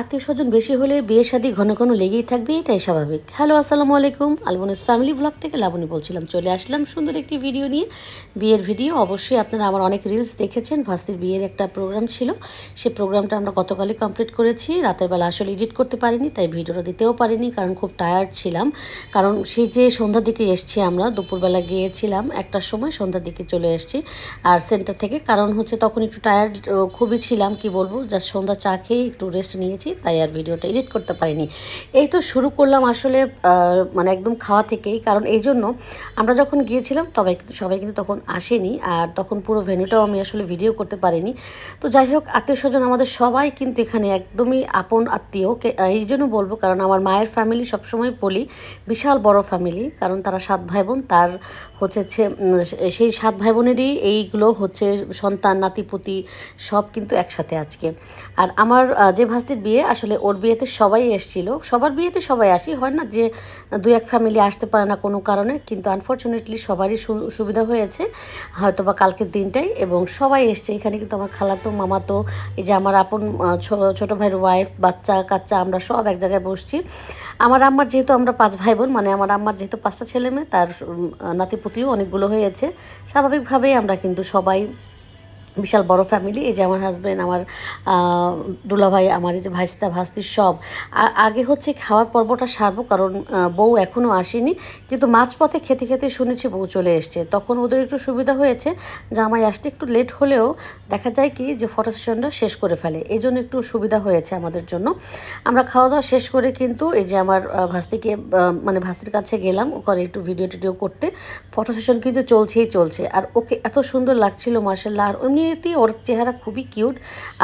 আত্মীয় স্বজন বেশি হলে বিয়ে, শাদী ঘন ঘন লেগেই থাকবে, এটাই স্বাভাবিক। হ্যালো, আসসালামু আলাইকুম। আলবনুস ফ্যামিলি ব্লগ থেকে লাবণী বলছিলাম, চলে আসলাম সুন্দর একটি ভিডিও নিয়ে। বিয়ের ভিডিও অবশ্যই আপনারা আমার অনেক রিলস দেখেছেন। ভাস্তির বিয়ের একটা প্রোগ্রাম ছিল। সেই প্রোগ্রামটা আমরা গতকালই কমপ্লিট করেছি। রাতের বেলা আসলে এডিট করতে পারিনি, তাই ভিডিওটা দিতেও পারিনি, কারণ খুব টায়ার্ড ছিলাম। কারণ সেই যে সন্ধ্যার দিকে এসছি আমরা, দুপুরবেলা গিয়েছিলাম একটার সময়, সন্ধ্যার দিকে চলে এসছি। আর সেন্টার থেকে, কারণ হচ্ছে তখন একটু টায়ার্ড খুবই ছিলাম, কি বলব? জাস্ট সন্ধ্যা চা খেয়ে একটু রেস্ট নিয়েছি। তাই আর ভিডিওটা এডিট করতে পারিনি। এই তো শুরু করলাম আসলে মানে একদম খাওয়া থেকেই। কারণ এই জন্য আমরা যখন গিয়েছিলাম, তবে সবাই কিন্তু তখন আসেনি। আর তখন পুরো ভেন্যুটাও আমি আসলে ভিডিও করতে পারিনি। তো যাই হোক আত্মীয় স্বজন আমাদের সবাই কিন্তু এখানে একদমই আপন আত্মীয়। এই জন্য বলব, কারণ আমার মায়ের ফ্যামিলি সবসময় বলি বিশাল বড় ফ্যামিলি কারণ তারা সাত ভাই বোন তার হচ্ছে সেই সাত ভাই বোনেরই এইগুলো হচ্ছে সন্তান, নাতিপুতি সব কিন্তু একসাথে আজকে। আর আমার যে ভাস্তির বিয়ে, আসলে ওর বিয়েতে সবাই এসেছিল। সবার বিয়েতে সবাই আসি, হয় না যে দু এক ফ্যামিলি আসতে পারে না কোনো কারণে, কিন্তু আনফর্চুনেটলি সবারই সুবিধা হয়েছে হয়তো বা কালকের দিনটাই, এবং সবাই এসছে। এখানে কিন্তু আমার খালাতো, মামাতো, এই যে আমার আপন ছোট ভাইয়ের ওয়াইফ বাচ্চা, কাচ্চা, আমরা সব এক জায়গায় বসছি। আমার আম্মার যেহেতু আমরা পাঁচ ভাই বোন মানে আমার আম্মার যেহেতু পাঁচটা ছেলে মেয়ে তার নাতিপুতিও অনেকগুলো হয়েছে। স্বাভাবিকভাবেই আমরা কিন্তু সবাই বিশাল বড় ফ্যামিলি এই যে আমার হাজব্যান্ড আমার দুলাভাই, আমার এই যে ভাইস্তা, ভাস্তি সব। আগে হচ্ছে খাওয়ার পর্বটা সারবো, কারণ বউ এখনও আসেনি। কিন্তু মাঝপথে খেতে খেতে শুনেছি বউ চলে এসছে। তখন ওদের একটু সুবিধা হয়েছে, জামাই আসতে একটু লেট হলেও দেখা যায় কি যে ফটো সেশনটা শেষ করে ফেলে। এই জন্য একটু সুবিধা হয়েছে আমাদের জন্য। আমরা খাওয়া দাওয়া শেষ করে কিন্তু এই যে আমার ভাস্তিকে মানে ভাস্তির কাছে গেলাম ওখানে একটু ভিডিও টিডিও করতে। ফটো সেশন কিন্তু চলছেই চলছে। আর ওকে এত সুন্দর লাগছিল মার্শাল্লাহ আর ওর চেহারা খুবই কিউট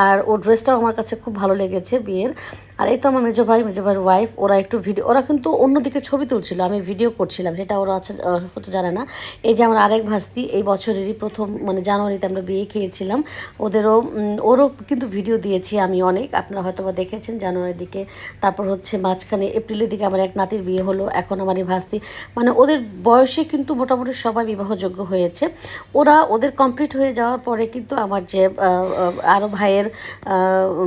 আর ওর ড্রেসটাও আমার কাছে খুব ভালো লেগেছে বিয়ের। আর এই তো আমার মেজো ভাই, মেজো ভাইয়ের ওয়াইফ ওরা একটু ভিডিও ওরা কিন্তু অন্যদিকে ছবি তুলছিল, আমি ভিডিও করছিলাম, সেটা ওরা আছে হয়তো জানে না। এই যে আমার আরেক ভাস্তি, এই বছরেরই প্রথম মানে জানুয়ারিতে আমরা বিয়ে খেয়েছিলাম, ওদেরও ওরও কিন্তু ভিডিও দিয়েছি আমি অনেক, আপনারা হয়তো বা দেখেছেন জানুয়ারির দিকে, তারপর হচ্ছে মাঝখানে এপ্রিলের দিকে আমার এক নাতির বিয়ে হলো, এখন আমার এই ভাস্তি মানে ওদের বয়সে কিন্তু মোটামুটি সবাই বিবাহযোগ্য হয়েছে, ওরা ওদের কমপ্লিট হয়ে যাওয়ার পরে কিন্তু আমার যে আরও ভাইয়ের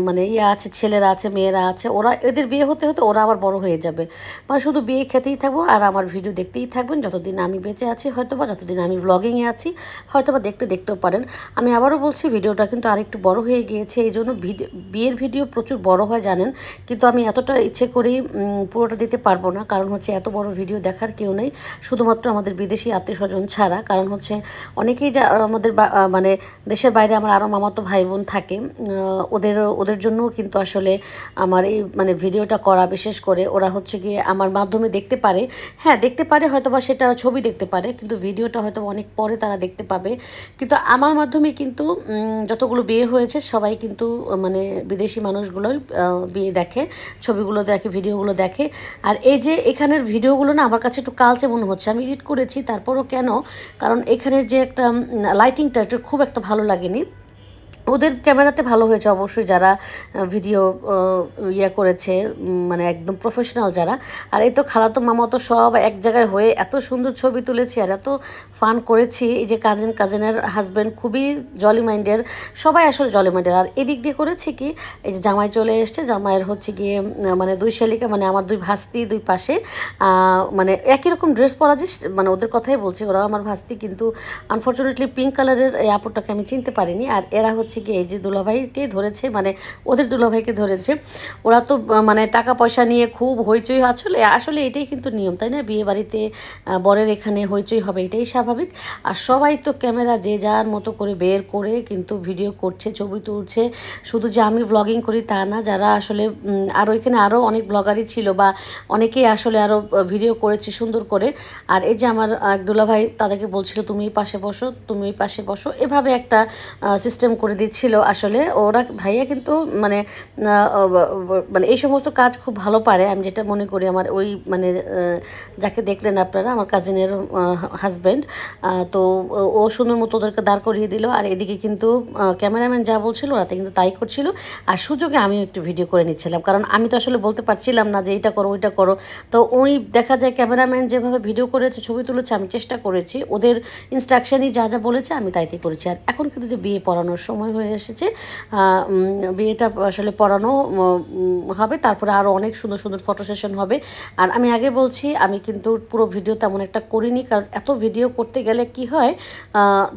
মানে ইয়ে আছে, ছেলেরা আছে, মেয়েরা আছে ওরা এদের বিয়ে হতে হতে ওরা আবার বড় হয়ে যাবে। মানে শুধু বিয়ে খেতেই থাকব আর আমার ভিডিও দেখতেই থাকবেন, যতদিন আমি বেঁচে আছি হয়তো বা যতদিন আমি ব্লগিংয়ে আছি হয়তো বা দেখতে দেখতেও পারেন। আমি আবারও বলছি, ভিডিওটা কিন্তু আরেকটু বড় হয়ে গিয়েছে, এই জন্য বিয়ের ভিডিও প্রচুর বড় হয় জানেন, কিন্তু আমি এতটা ইচ্ছে করেই পুরোটা দিতে পারব না, কারণ হচ্ছে এত বড় ভিডিও দেখার কেউ নেই, শুধুমাত্র আমাদের বিদেশি আত্মীয় স্বজন ছাড়া, কারণ হচ্ছে অনেকেই যা, আমাদের মানে দেশের বাইরে আমার আরও মামাতো ভাই বোন থাকে ওদের ওদের জন্যও কিন্তু আসলে আমার এই মানে ভিডিওটা করা, বিশেষ করে ওরা হচ্ছে গিয়ে আমার মাধ্যমে দেখতে পারে। হ্যাঁ দেখতে পারে হয়তো বা সেটা ছবি দেখতে পারে, কিন্তু ভিডিওটা হয়তো অনেক পরে তারা দেখতে পাবে। কিন্তু আমার মাধ্যমে কিন্তু যতগুলো বিয়ে হয়েছে, সবাই কিন্তু মানে বিদেশি মানুষগুলোই বিয়ে দেখে, ছবিগুলো দেখে, ভিডিওগুলো দেখে। আর এই যে এখানের ভিডিওগুলো না, আমার কাছে একটু কালচে মনে হচ্ছে। আমি এডিট করেছি, তারপরও কেন? কারণ এখানের যে একটা লাইটিংটা খুব একটা ভালো লাগেনি। ওদের ক্যামেরাতে ভালো হয়েছে অবশ্যই যারা ভিডিও ইয়ে করেছে মানে একদম প্রফেশনাল যারা। আর এই তো খালাতো মামা তো সব এক জায়গায় হয়ে এত সুন্দর ছবি তুলেছি আর এত ফান করেছি। এই যে কাজিন কাজিনের হাজব্যান্ড খুবই জলি মাইন্ডের সবাই আসলে জলি মাইন্ডের আর এদিক দিয়ে করেছি কি, এই যে জামাই চলে এসছে, জামাইয়ের হচ্ছে গিয়ে মানে দুই শালিকা মানে আমার দুই ভাস্তি দুই পাশে মানে একই রকম ড্রেস পরা যে মানে ওদের কথাই বলছি ওরা আমার ভাস্তি, কিন্তু আনফর্চুনেটলি পিঙ্ক কালারের এই আপুটাকে আমি চিনতে পারিনি। আর এরা হচ্ছে কি এই যে দুলাভাইকে ধরেছে মানে ওদের দুলাভাইকে ধরেছে। ওরা তো মানে টাকা পয়সা নিয়ে খুব হইচই আসলে আসলে এটাই কিন্তু নিয়ম, তাই না? বিয়ে বাড়িতে বরের এখানে হইচই হবে, এটাই স্বাভাবিক। আর সবাই তো ক্যামেরা যে যার মতো করে বের করে কিন্তু ভিডিও করছে, ছবি তুলছে। শুধু যে আমি ব্লগিং করি তা না, যারা আসলে আরও এখানে আরও অনেক ব্লগারই ছিল বা অনেকেই আসলে আরও ভিডিও করেছে সুন্দর করে। আর এই যে আমার দুলাভাই তাদেরকে বলছিল, তুমি এই পাশে বসো, তুমি এই পাশে বসো। এভাবে একটা সিস্টেম করে দিচ্ছিল আসলে। ওরা ভাইয়া কিন্তু মানে মানে এই সমস্ত কাজ খুব ভালো পারে। আমি যেটা মনে করি আমার ওই মানে যাকে দেখলেন আপনারা, আমার কাজিনের হাজব্যান্ড তো ও- সুন্দর মতো ওদেরকে দাঁড় করিয়ে দিল। আর এদিকে কিন্তু ক্যামেরাম্যান যা বলছিল, ওরাতে কিন্তু তাই করছিল। আর সুযোগে আমিও একটু ভিডিও করে নিচ্ছিলাম। কারণ আমি তো আসলে বলতে পারছিলাম না যে এইটা করো, ওইটা করো। তো ওই দেখা যায় ক্যামেরাম্যান যেভাবে ভিডিও করেছে, ছবি তুলেছে, আমি চেষ্টা করেছি। ওদের ইনস্ট্রাকশানই যা যা বলেছে, আমি তাইতে করেছি। আর এখন কিন্তু যে বিয়ে পড়ানোর সময় হয়ে এসেছে। বিয়েটা আসলে পড়ানো হবে। তারপরে আরও অনেক সুন্দর সুন্দর ফটো সেশন হবে। আর আমি আগে বলছি, আমি কিন্তু পুরো ভিডিও তেমন একটা করিনি। কারণ এত ভিডিও করতে গেলে কি হয়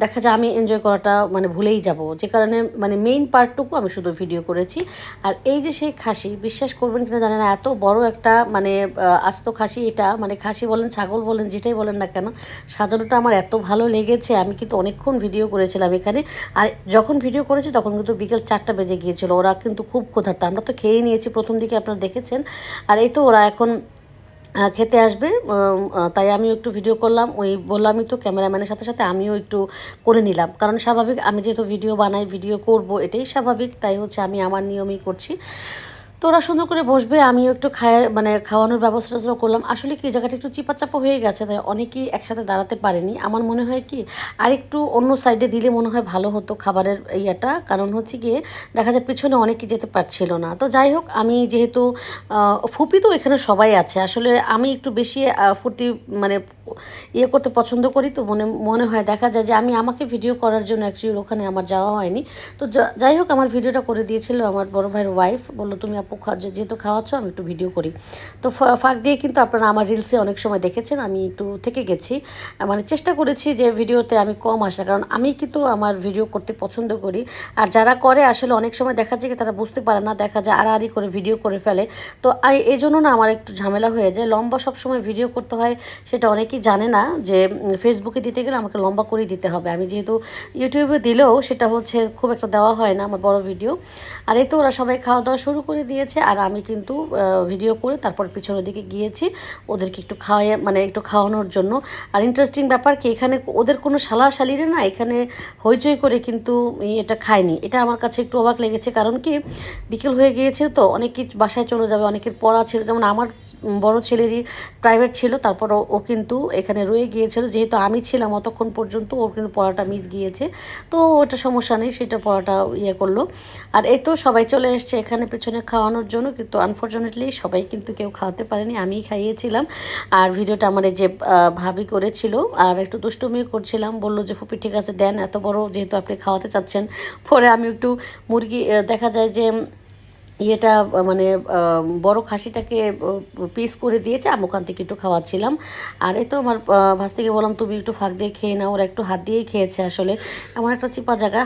দেখা যায় আমি এনজয় করাটা মানে ভুলেই যাব। যে কারণে মানে মেইন পার্টটুকু আমি শুধু ভিডিও করেছি। আর এই যে সেই খাসি, বিশ্বাস করবেন কিনা জানেন না, এত বড় একটা মানে আস্ত খাসি এটা। মানে খাসি বলেন, ছাগল বলেন, যেটাই বলেন না কেন, সাজানোটা আমার এত ভালো লেগেছে। আমি কিন্তু অনেকক্ষণ ভিডিও করেছিলাম এখানে। আর যখন ভিডিও করেছি, তখন কিন্তু বিকেল চারটা বেজে গিয়েছিল। ওরা কিন্তু খুব ক্ষুধার্ত। আমরা তো খেয়ে নিয়েছি, প্রথম দিকে আপনারা দেখেছেন। আর এই তো ওরা এখন খেতে আসবে। তাই আমিও একটু ভিডিও করলাম। ওই বললামই তো ক্যামেরাম্যানের সাথে সাথে আমিও একটু করে নিলাম। কারণ স্বাভাবিক, আমি যেহেতু ভিডিও বানাই ভিডিও করব, এটাই স্বাভাবিক। তাই হচ্ছে আমি আমার নিয়মই করছি। তো ওরা সুন্দর করে বসবে, আমিও একটু খায় মানে খাওয়ানোর ব্যবস্থা করলাম। আসলে কি, জায়গাটা একটু চিপাচাপা হয়ে গেছে, তাই অনেকেই একসাথে দাঁড়াতে পারেনি। আমার মনে হয় কি আর একটু অন্য সাইডে দিলে মনে হয় ভালো হতো খাবারের ইয়েটা। কারণ হচ্ছে গিয়ে, দেখা যায় পিছনে অনেকে যেতে পারছিল না। তো যাই হোক, আমি যেহেতু ফুপি তো এখানে সবাই আছে। আসলে আমি একটু বেশি ফুর্তি মানে ইয়ে করতে পছন্দ করি তো মনে মনে হয় দেখা যায় যে আমি আমাকে ভিডিও করার জন্য অ্যাকচুয়ালি ওখানে আমার যাওয়া হয়নি। তো যাই হোক আমার ভিডিওটা করে দিয়েছিল আমার বড় ভাইয়ের ওয়াইফ বলল, তুমি আপু খা- যে- যেহেতু খাওয়াচ্ছ, আমি একটু ভিডিও করি। তো ফাঁক দিয়ে কিন্তু আপনারা আমার রিলসে অনেক সময় দেখেছেন, আমি একটু থেকে গেছি। মানে চেষ্টা করেছি যে ভিডিওতে আমি কম আসা কারণ আমি কিন্তু আমার ভিডিও করতে পছন্দ করি। আর যারা করে, আসলে অনেক সময় দেখা যায় তারা বুঝতে পারে না, দেখা যায় আড়াআড়ি করে ভিডিও করে ফেলে। তো এই জন্য না আমার একটু ঝামেলা হয়ে যায়। লম্বা সব সময় ভিডিও করতে হয়, সেটা অনেকেই জানে না যে ফেসবুকে দিতে গেলে আমাকে লম্বা করেই দিতে হবে। আমি যেহেতু ইউটিউবে দিলেও সেটা হচ্ছে খুব একটা দেওয়া হয় না আমার বড় ভিডিও আর এই তো ওরা সবাই খাওয়া দাওয়া শুরু করে দিয়েছে, আর আমি কিন্তু ভিডিও করে তারপর পিছনের দিকে গিয়েছি ওদেরকে একটু খাওয়াই মানে একটু খাওয়ানোর জন্য। আর ইন্টারেস্টিং ব্যাপার কি, এখানে ওদের কোনো শালা শালিরে না এখানে হইচই করে কিন্তু এটা খায়নি। এটা আমার কাছে একটু অবাক লেগেছে, কারণ কি, বিকেল হয়ে গিয়েছে তো, অনেকে বাসায় চলে যাবে, অনেকের পড়া ছিল। যেমন আমার বড় ছেলেরই প্রাইভেট ছিল, তারপর ও কিন্তু এখানে রয়ে গিয়েছিল। যেহেতু আমি ছিলাম অতক্ষণ পর্যন্ত, ওর কিন্তু পড়াটা মিস গিয়েছে। তো ওটা সমস্যা নেই, সেটা পড়াটা ইয়ে করল। আর এই তো সবাই চলে এসছে এখানে পেছনে খাওয়ানোর জন্য, কিন্তু আনফর্চুনেটলি সবাই কিন্তু কেউ খাওয়াতে পারেনি, আমিই খাইয়েছিলাম। আর ভিডিওটা আমার যে ভাবি করেছিল, আর একটু দুষ্টুমিও করছিলাম, বলল যে, ফুপি, ঠিক আছে, দেন, এত বড় যেহেতু আপনি খাওয়াতে চাচ্ছেন। পরে আমি একটু মুরগি দেখা যায় যে ইয়েটা মানে বড় খাসিটাকে পিস করে দিয়েছে, আমি ওখান থেকে একটু খাওয়াচ্ছিলাম। আর এই তো আমার ভাস্তিকে বললাম, তুমি একটু ফাঁক দিয়ে খেয়ে নাও, ওরা একটু হাত দিয়েই খেয়েছে আসলে। এমন একটা চিপা জায়গা